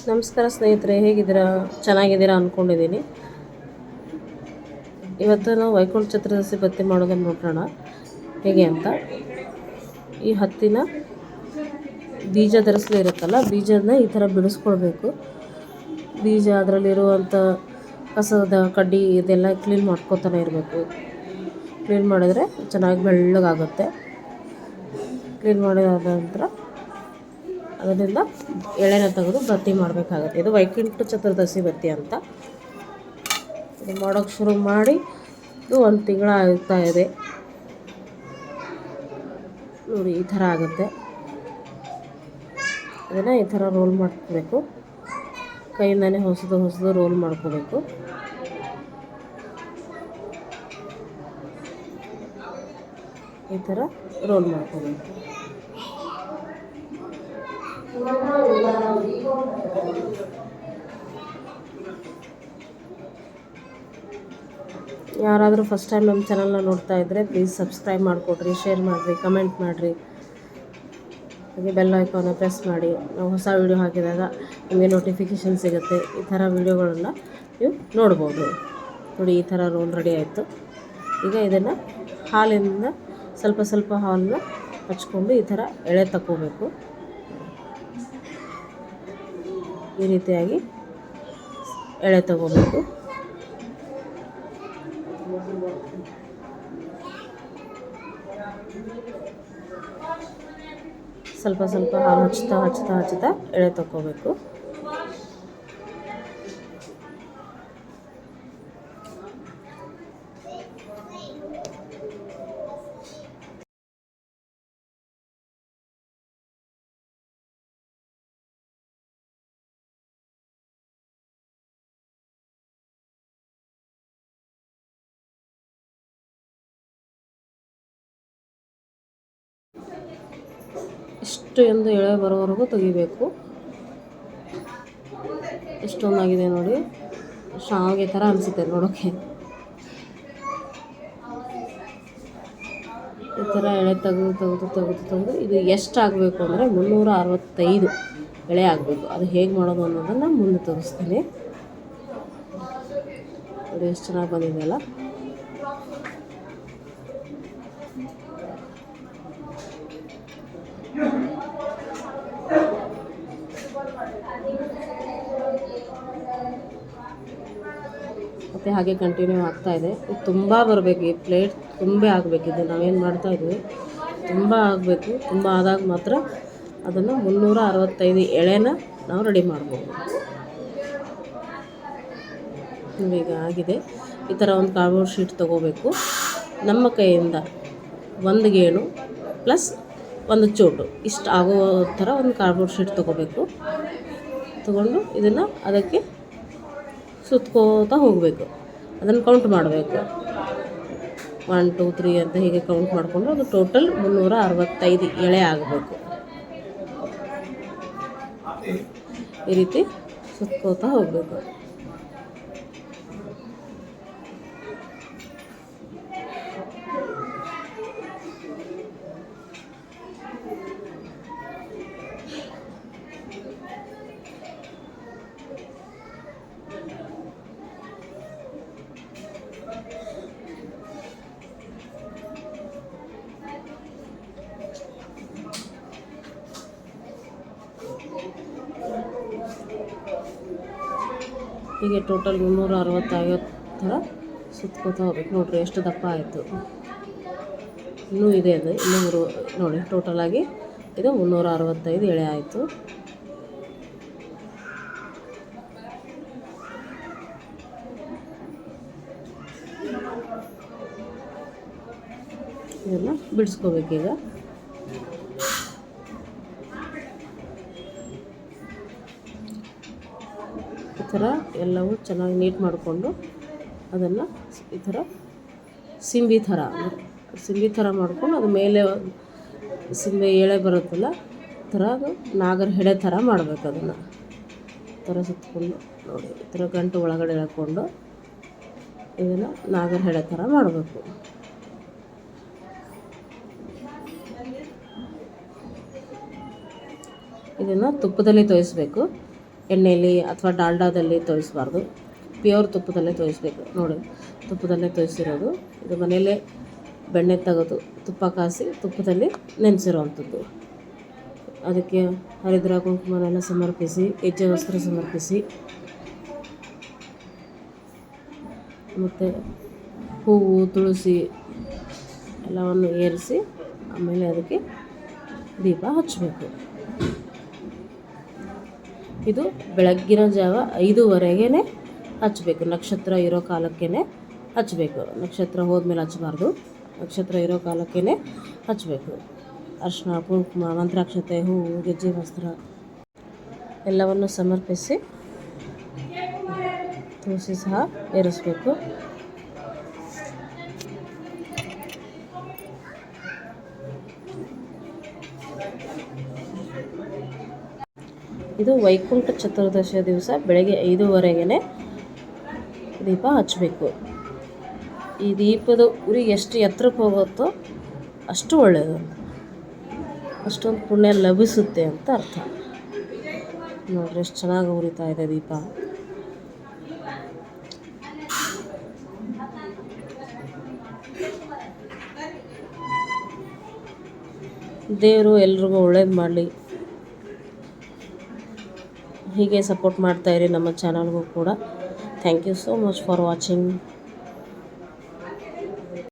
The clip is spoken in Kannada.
ನಮಸ್ಕಾರ ಸ್ನೇಹಿತರೆ, ಹೇಗಿದ್ದೀರಾ? ಚೆನ್ನಾಗಿದ್ದೀರಾ ಅಂದ್ಕೊಂಡಿದ್ದೀನಿ ಇವತ್ತು ನಾವು ವೈಕುಂಠ ಚತುರ್ದಶಿ ಬತ್ತಿ ಮಾಡೋದನ್ನು ನೋಡೋಣ ಹೇಗೆ ಅಂತ. ಈ ಹತ್ತಿನ ಬೀಜ ಧರಿಸಲು ಇರುತ್ತಲ್ಲ, ಬೀಜನ ಈ ಥರ ಬಿಡಿಸ್ಕೊಳ್ಬೇಕು. ಬೀಜ ಅದರಲ್ಲಿರುವಂಥ ಕಸದ ಕಡ್ಡಿ ಇದೆಲ್ಲ ಕ್ಲೀನ್ ಮಾಡ್ಕೋತಾನೆ ಇರಬೇಕು. ಕ್ಲೀನ್ ಮಾಡಿದರೆ ಚೆನ್ನಾಗಿ ಬೆಳ್ಳಗಾಗುತ್ತೆ. ಕ್ಲೀನ್ ಮಾಡಿದ ನಂತರ ಅದರಿಂದ ಎಳೆನ ತೆಗೆದು ಬತ್ತಿ ಮಾಡಬೇಕಾಗತ್ತೆ. ಇದು ವೈಕುಂಠ ಚತುರ್ದಶಿ ಬತ್ತಿ ಅಂತ. ಇದು ಮಾಡೋಕೆ ಶುರು ಮಾಡಿ ಇದು ಒಂದು ತಿಂಗಳ ಆಗ್ತಾ ಇದೆ. ನೋಡಿ, ಈ ಥರ ಆಗುತ್ತೆ. ಅದನ್ನು ಈ ಥರ ರೋಲ್ ಮಾಡ್ಕೋಬೇಕು. ಕೈಯಿಂದನೇ ಹೊಸದು ಹೊಸದು ರೋಲ್ ಮಾಡ್ಕೋಬೇಕು. ಈ ಥರ ರೋಲ್ ಮಾಡ್ಕೋಬೇಕು. ಯಾರಾದರೂ ಫಸ್ಟ್ ಟೈಮ್ ನಮ್ಮ ಚಾನಲ್ನ ನೋಡ್ತಾ ಇದ್ದರೆ ಪ್ಲೀಸ್ ಸಬ್ಸ್ಕ್ರೈಬ್ ಮಾಡಿಕೊಡ್ರಿ ಶೇರ್ ಮಾಡಿರಿ ಕಮೆಂಟ್ ಮಾಡಿರಿ. ಹಾಗೆ ಬೆಲ್ ಐಕಾನ ಪ್ರೆಸ್ ಮಾಡಿ. ನಾವು ಹೊಸ ವೀಡಿಯೋ ಹಾಕಿದಾಗ ನಿಮಗೆ ನೋಟಿಫಿಕೇಷನ್ ಸಿಗುತ್ತೆ. ಈ ಥರ ವೀಡಿಯೋಗಳನ್ನ ನೀವು ನೋಡ್ಬೋದು. ನೋಡಿ, ಈ ಥರ ರೋಲ್ ರೆಡಿ ಆಯಿತು. ಈಗ ಇದನ್ನು ಹಾಲಿಂದ ಸ್ವಲ್ಪ ಸ್ವಲ್ಪ ಹಾಲನ್ನ ಹಚ್ಕೊಂಡು ಈ ಥರ ಎಳೆ ತಗೋಬೇಕು ಈ ರೀತಿಯಾಗಿ ಎಳೆ ತಗೋಬೇಕು. ಸ್ವಲ್ಪ ಸ್ವಲ್ಪ ಹಾಲು ಹಚ್ತಾ ಹಚ್ತಾ ಹಚ್ತಾ ಎಳೆ ತಗೋಬೇಕು. ಇಷ್ಟು ಎಂದು ಎಳೆ ಬರೋವರೆಗೂ ತೆಗಿಬೇಕು. ಎಷ್ಟೊಂದಾಗಿದೆ ನೋಡಿ. ಶಾವಿಗೆ ಥರ ಅನಿಸುತ್ತೆ ನೋಡೋಕ್ಕೆ ಈ ಥರ ಎಳೆ ತೆಗೆದು ತೆಗೆದು ತೆಗೆದು ತೆಗೆದು ಇದು ಎಷ್ಟು ಆಗಬೇಕು ಅಂದರೆ ಮುನ್ನೂರ ಅರವತ್ತೈದು ಎಳೆ ಆಗಬೇಕು. ಅದು ಹೇಗೆ ಮಾಡೋದು ಅನ್ನೋದನ್ನು ಮುಂದೆ ತೋರಿಸ್ತೀನಿ. ನೋಡಿ, ಎಷ್ಟು ಚೆನ್ನಾಗಿ ಬಂದಿದೆಯಲ್ಲ ಮತ್ತು ಹಾಗೆ ಕಂಟಿನ್ಯೂ ಆಗ್ತಾ ಇದೆ. ತುಂಬ ಬರಬೇಕು, ಈ ಪ್ಲೇಟ್ ತುಂಬ ಆಗಬೇಕು, ಇದು ನಾವೇನು ಮಾಡ್ತಾ ಇದ್ವಿ. ತುಂಬ ಆಗಬೇಕು, ತುಂಬ ಆದಾಗ ಮಾತ್ರ ಅದನ್ನು ಮುನ್ನೂರ ಅರವತ್ತೈದು ಎಳೆನ ನಾವು ರೆಡಿ ಮಾಡ್ಬೋದು. ಈಗ ಆಗಿದೆ. ಈ ಥರ ಒಂದು ಕಾರ್ಡ್ಬೋರ್ಡ್ ಶೀಟ್ ತೊಗೋಬೇಕು. ನಮ್ಮ ಕೈಯಿಂದ ಒಂದು ಗೇಣು ಪ್ಲಸ್ ಒಂದು ಚೋಟು. ಇಷ್ಟು ಆಗೋ ಥರ ಒಂದು ಕಾರ್ಡ್ಬೋರ್ಡ್ ಶೀಟ್ ತೊಗೋಬೇಕು. ತೊಗೊಂಡು ಇದನ್ನು ಅದಕ್ಕೆ ಸುತ್ಕೋತಾ ಹೋಗಬೇಕು. ಅದನ್ನು ಕೌಂಟ್ ಮಾಡಬೇಕು. ಒನ್ ಟೂ ತ್ರೀ ಅಂತ ಹೀಗೆ ಕೌಂಟ್ ಮಾಡಿಕೊಂಡು ಅದು ಟೋಟಲ್ ಮುನ್ನೂರ ಅರವತ್ತೈದು ಎಳೆ ಆಗಬೇಕು. ಈ ರೀತಿ ಸುತ್ಕೋತಾ ಹೋಗಬೇಕು. ಹೀಗೆ ಟೋಟಲ್ ಮುನ್ನೂರ ಅರವತ್ತೈವತ್ತು ಥರ ಸುತ್ಕೋತಾ ಹೋಗ್ಬೇಕು. ನೋಡಿರಿ ಎಷ್ಟು ದಪ್ಪ ಆಯಿತು. ಇನ್ನೂ ಇದೆ ಅದು. ಇನ್ನೂರು ನೋಡಿ ಟೋಟಲಾಗಿ ಇದು ಮುನ್ನೂರ ಅರವತ್ತೈದು ಎಳೆ ಆಯಿತು. ಇದನ್ನು ಬಿಡಿಸ್ಕೋಬೇಕೀಗ. ಈ ಥರ ಎಲ್ಲವೂ ಚೆನ್ನಾಗಿ ನೀಟ್ ಮಾಡಿಕೊಂಡು ಅದನ್ನು ಈ ಥರ ಸಿಂಬಿ ಥರ ಅಂದರೆ ಸಿಂಬಿ ಥರ ಮಾಡ್ಕೊಂಡು ಅದು ಮೇಲೆ ಸಿಂಬೆ ಎಳೆ ಬರುತ್ತಲ್ಲ ಥರ ಅದು ನಾಗರ ಹೆಡೆ ಥರ ಮಾಡಬೇಕು ಅದನ್ನು. ಥರ ಸುತ್ತಕೊಂಡು ನೋಡಿ, ಈ ಥರ ಗಂಟು ಒಳಗಡೆ ಎಳ್ಕೊಂಡು ಇದನ್ನು ನಾಗರ ಹೆಡೆ ಥರ ಮಾಡಬೇಕು. ಇದನ್ನು ತುಪ್ಪದಲ್ಲಿ ತೋಯಿಸ್ಬೇಕು. ಎಣ್ಣೆಯಲ್ಲಿ ಅಥವಾ ಡಾಲ್ಡಾದಲ್ಲಿ ತೋಯಿಸ್ಬಾರ್ದು ಪ್ಯೂರ್ ತುಪ್ಪದಲ್ಲೇ ತೋಯಿಸ್ಬೇಕು ನೋಡಿ, ತುಪ್ಪದಲ್ಲೇ ತೋಯಿಸಿರೋದು ಇದು ಮನೆಯಲ್ಲೇ ಬೆಣ್ಣೆ ತೆಗೆದು ತುಪ್ಪ ಕಾಸಿ ತುಪ್ಪದಲ್ಲಿ ನೆನೆಸಿರೋವಂಥದ್ದು. ಅದಕ್ಕೆ ಹರಿದ್ರ ಕುಂಕುಮನೆಲ್ಲ ಸಮರ್ಪಿಸಿ ಹೆಜ್ಜೆ ವಸ್ತ್ರ ಸಮರ್ಪಿಸಿ. ಮತ್ತು ಹೂವು, ತುಳಸಿ ಎಲ್ಲವನ್ನು ಏರಿಸಿ ಆಮೇಲೆ ಅದಕ್ಕೆ ದೀಪ ಹಚ್ಚಬೇಕು. ಇದು ಬೆಳಗ್ಗಿನ ಜಾವ ಐದೂವರೆಗೇ ಹಚ್ಚಬೇಕು ನಕ್ಷತ್ರ ಇರೋ ಕಾಲಕ್ಕೇ ಹಚ್ಚಬೇಕು ನಕ್ಷತ್ರ ಹೋದ್ಮೇಲೆ ಹಚ್ಚಬಾರ್ದು ನಕ್ಷತ್ರ ಇರೋ ಕಾಲಕ್ಕೇ ಹಚ್ಚಬೇಕು ಅರ್ಶಿನ ಕುಂಕುಮ, ಮಂತ್ರಾಕ್ಷತೆ ಹೂವು ಗೆಜ್ಜೆ, ವಸ್ತ್ರ ಎಲ್ಲವನ್ನು ಸಮರ್ಪಿಸಿ ತುಳಸಿ ಸಹ ಏರಿಸಬೇಕು. ಇದು ವೈಕುಂಠ ಚತುರ್ದಶಿಯ ದಿವಸ ಬೆಳಗ್ಗೆ ಐದೂವರೆಗೆ ದೀಪ ಹಚ್ಚಬೇಕು. ಈ ದೀಪದ ಉರಿ ಎಷ್ಟು ಎತ್ತರಕ್ಕೆ ಹೋಗುತ್ತೋ ಅಷ್ಟು ಒಳ್ಳೆಯದು. ಅಷ್ಟೊಂದು ಪುಣ್ಯ ಲಭಿಸುತ್ತೆ ಅಂತ ಅರ್ಥ. ನೋಡ್ರಿ, ಎಷ್ಟು ಚೆನ್ನಾಗಿ ಉರಿತಾ ಇದೆ ದೀಪ. ದೇವರು ಎಲ್ರಿಗೂ ಒಳ್ಳೇದು ಮಾಡಲಿ. ಹೀಗೆ ಸಪೋರ್ಟ್ ಮಾಡ್ತಾಯಿರಿ ನಮ್ಮ ಚಾನಲ್ಗೂ ಕೂಡ. Thank you so much for watching